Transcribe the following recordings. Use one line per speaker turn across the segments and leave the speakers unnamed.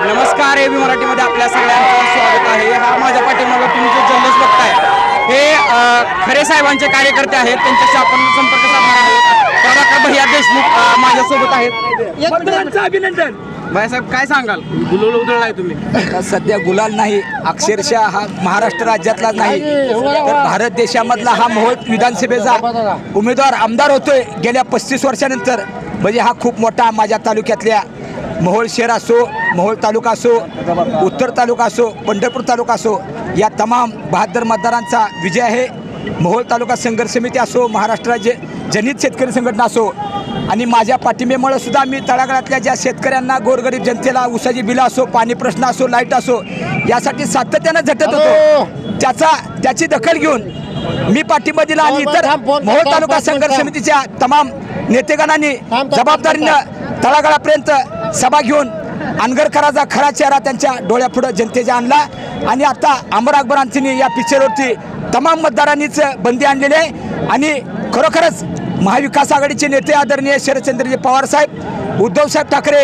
नमस्कार एबी मराठीमध्ये आपल्या सगळ्यांचं स्वागत आहे. हा माझ्या पाठीमागं तुम्ही जो जल्लोष बघताय हे खरे साहेबांचे कार्यकर्ते आहेत त्यांच्याशी आपण संपर्क साधणार आहोत. प्रभाकर भैया देशमुख माझ्यासोबत आहेत. अभिनंदन. भाईसाहेब काय सांगाल? गुलाल उधळलाय तुम्ही.
सध्या गुलाल नाही अक्षरशः हा महाराष्ट्र राज्यातला नाही. तर भारत देशामधला हा मोहोळ विधानसभेचा उमेदवार आमदार होतोय गेल्या पस्तीस वर्षानंतर. म्हणजे हा खूप मोठा माझ्या तालुक्यातल्या मोहोळ शहर असो मोहोळ तालुका असो उत्तर तालुका असो पंढरपूर तालुका असो या तमाम बहात्तर मतदारांचा विजय आहे. मोहोळ तालुका संघर्ष समिती असो महाराष्ट्र राज्य जनित शेतकरी संघटना असो आणि माझ्या पाठिंब्यामुळे सुद्धा मी तळागाळातल्या ज्या शेतकऱ्यांना गोरगरीब जनतेला उसाची बिलं असो पाणी प्रश्न असो लाइट असो यासाठी सातत्यानं झटत होतो. त्याचा त्याची दखल घेऊन मी पाठिंबा दिला आणि इतर मोहोळ तालुका संघर्ष समितीच्या तमाम नेतेगणांनी जबाबदारीनं तळागाळापर्यंत सभा घेऊन अनगरकराचा खरा चेहरा त्यांच्या डोळ्यापुढं जनतेच्या आणला. आणि आता अमर अकबरांनी या पिक्चरवरती तमाम मतदारांनीच बंदी आणलेली आहे. आणि खरोखरच महाविकास आघाडीचे नेते आदरणीय शरदचंद्रजी पवार साहेब उद्धवसाहेब ठाकरे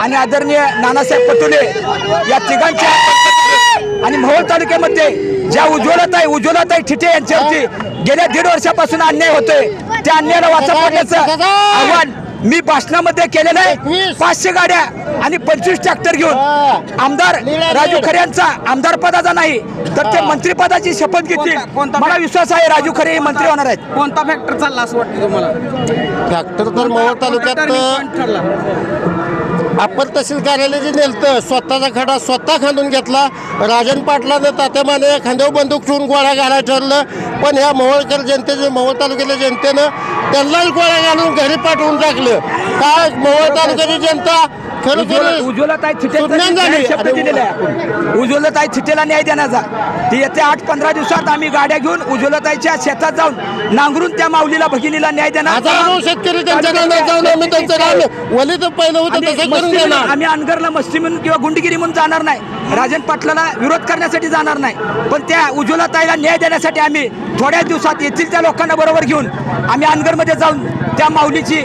आणि आदरणीय नानासाहेब पटोले या तिघांच्या आणि मोहोळ तालुक्यामध्ये ज्या उज्ज्वलताई उज्ज्वलताई ठिठे यांच्यावरती गेल्या दीड वर्षापासून अन्याय होतोय. त्या अन्यायाला वाचा पडण्याचं आव्हान मी भाषणामध्ये केलेलं आहे. पाचशे गाड्या आणि पंचवीस ट्रॅक्टर घेऊन आमदार राजू खरे यांचा आमदार पदाचा नाही तर ते मंत्रिपदाची शपथ घेतील. मला विश्वास आहे राजू खरे हे मंत्री होणार आहेत.
कोणता फॅक्टर चालला असं वाटतं तुम्हाला?
ट्रॅक्टर तर मोहोळ तालुक्यात अप्पर तहसील कार्यालय जे नेलतं. स्वतःचा खडा स्वतः खांदून घेतला. राजन पाटलानं तात्यामाने खांद्यावर बंदूक ठेवून गोळ्या घालायला ठरलं. पण ह्या मोहोळकर जनतेचे मोहोळ तालुक्यातल्या जनतेनं त्यांनाच गोळ्या घालून घरी पाठवून टाकलं. काय? मोहोळ तालुक्याची जनता झाली.
थिटे शब्द दिलेला आहे आपण. उज्ज्वलताई थिटेला न्याय देण्याचा ती येत्या आठ पंधरा दिवसात आम्ही गाड्या घेऊन उज्ज्वलताईच्या शेतात जाऊन नांगरून त्या माऊलीला भगिनीला न्याय देणार
शेतकरी आम्ही
अनगरला मस्ती म्हणून किंवा गुंडगिरी म्हणून जाणार नाही. राजन पाटलाला विरोध करण्यासाठी जाणार नाही. पण त्या उज्ज्वलताईला न्याय देण्यासाठी आम्ही थोड्या दिवसात येथील त्या लोकांना बरोबर घेऊन आम्ही अनगरमध्ये जाऊन त्या माऊलीची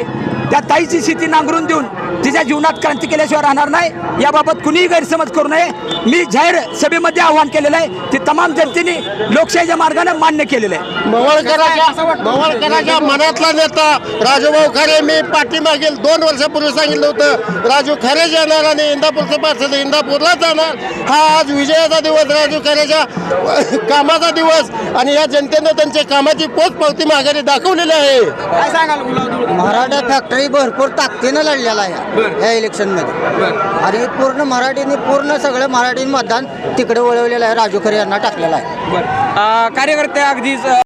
त्या ताईची शेती नांगरून देऊन तिच्या जीवनात क्रांती केल्याशिवाय राहणार नाही. याबाबत कुणीही गैरसमज करू नये. मी जाहीर सभेमध्ये आवाहन केलेलं आहे ते तमाम जनतेने लोकशाहीच्या मार्गाने मान्य केलेलं आहे.
मवळकराच्या मनातला नेता राजूभाऊ खरे मी पाठीमागील दोन वर्षापूर्वी सांगितलं होतं राजू खरे जाणार आणि इंदापूरचं पार्सल इंदापूरला जाणार. हा आज विजयाचा दिवस राजू खरेच्या कामाचा दिवस आणि या जनतेनं त्यांच्या कामाची पोचपावती माघारी दाखवलेली आहे.
काय सांगाल?
मराठा फॅक्टरी भरपूर ताकदीनं लढलेला आहे.
बरं.
या इलेक्शनमध्ये
बरं.
आणि पूर्ण मराठीने पूर्ण सगळं मराठी मतदान तिकडे वळवलेलं आहे राजू खरे यांना टाकलेलं आहे
बरं अ, कार्यकर्ते अगदीच अ,